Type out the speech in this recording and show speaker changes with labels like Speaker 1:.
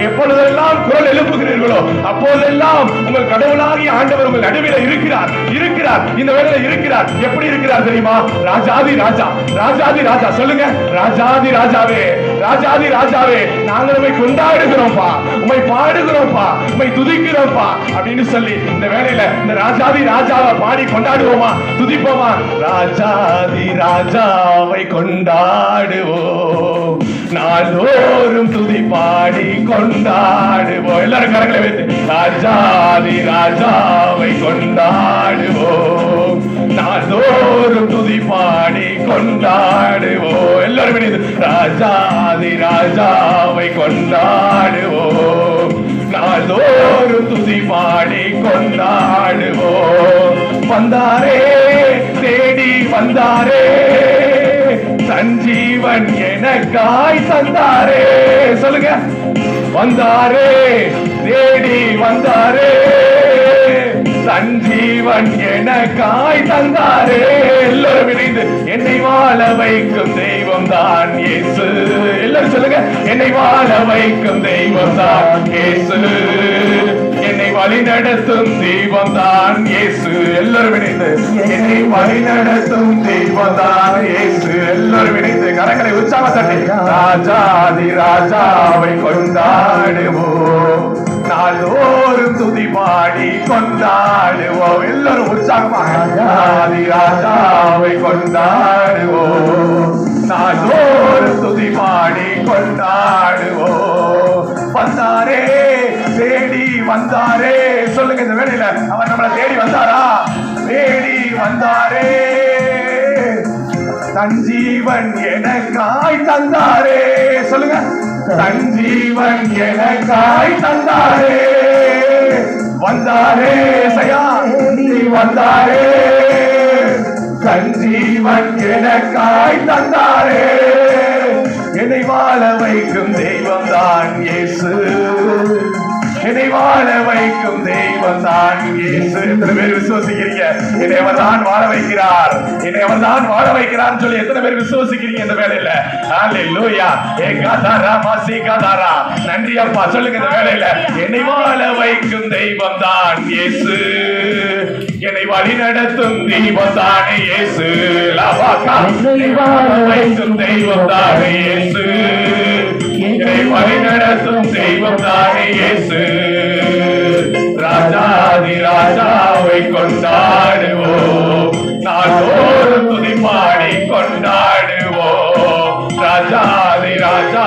Speaker 1: எப்பொழுதெல்லாம் குரல் எழுப்புகிறீர்களோ அப்போதெல்லாம் உங்கள் கடவுளாகிய ஆண்டவர் உங்கள் நடுவில் இருக்கிறார் இருக்கிறார் இந்த வேலையில இருக்கிறார். எப்படி இருக்கிறார் தெரியுமா? ராஜாதி ராஜா ராஜாதி ராஜா. சொல்லுங்க. ராஜாதி ராஜாவே ராஜாதி ராஜாவே நாங்கள் உண்மை கொண்டாடுகிறோம்ப்பா உண்மை பாடுகிறோம்ப்பா உண்மை துதிக்கிறோம்ப்பா அப்படின்னு சொல்லி இந்த வேலையில இந்த ராஜாதி ராஜாவை பாடி கொண்டாடுவோமா? துதிப்போமா? ராஜாதி ராஜாவை கொண்டாடுவோம். நாள்தோறும் துதிப்பா. கொண்டாடுவோம் எல்லாரும் கரங்களை வைத்து ராஜாதி ராஜாவை கொண்டாடுவோம் நாள்தோறும் துதி பாடி கொண்டாடுவோம் எல்லாரும் இணைந்து ராஜாதி ராஜாவை கொண்டாடுவோம் நாள்தோறும் துதி பாடி கொண்டாடுவோம் வந்தாரே தேடி வந்தாரே. சஞ்சீவன் எனக்காய் தந்தாரே. சொல்லுங்க. வந்தாரே தேடி வந்தாரே. சஞ்சீவன் காய் தந்தாரே. எல்லாரும் இணைந்து என்னை வாழ வைக்கும் தெய்வம் தான் இயேசு. எல்லாரும் சொல்லுங்க என்னை வாழ வைக்கும் தெய்வம் தான் இயேசு. வழி நடத்தும் தெய்வம் தான் இயேசு. எல்லாரும் இணைந்து. என்னை வழி நடத்தும் தெய்வம் தான் இயேசு. எல்லாரும் இணைந்து. கரங்களை உற்சாக தட்டி ராஜாதி ராஜாவை கொண்டாடுவோம். நாளோறும் துதி பாடி கொண்டாடுவோம். எல்லாரும் உற்சாகமாக. ராஜாதி ராஜாவை கொண்டாடுவோம். நாளோறும் துதி பாடி கொண்டாடுவோம். வந்தாரே தேடி வந்தாரே. சொல்லுங்க இந்த வேலையில. அவர் நம்மளை தேடி வந்தாரா? தேடி வந்தாரே. தஞ்சீவன் எனக்காய் தந்தாரே. சொல்லுங்க. சஞ்சீவன் எனக்காய் தந்தாரே. வந்தாரே சயா. நீ வந்தாரே. ஜீவன் எனக்காய் தந்தாரே. என்னை வாழ வைக்கும் தெய்வம் தான் இயேசு. வாழ வைக்கும் தெய்வம் தான் இயேசு. எத்தனை பேர் விசுவசிக்கிறீங்க? என்னை அவர் தான் வாழ வைக்கிறார். என்னை அவர் தான் வாழ வைக்கிறார் சொல்லி எத்தனை பேர் விசுவசிக்கிறீங்க இந்த வேலையில ஹalleluya ஏ காதாரா மாசி காதாரா நன்றி அப்பா சொல்லுங்க இந்த வேலையில என்னை வாழ வைக்கும் தெய்வம் தான் இயேசு. என்னை வழி நடத்தும் தெய்வம் தானே இயேசு. லாவாக்கா என்னை வாழ வைக்கும் தெய்வம் தானே இயேசு. என்னை வழி நடத்தும் தெய்வம் தானே இயேசு. ராஜாவை கொண்டாடுவோம் நாள்தோறும் துதி பாடி கொண்டாடுவோம் ராஜாதி ராஜா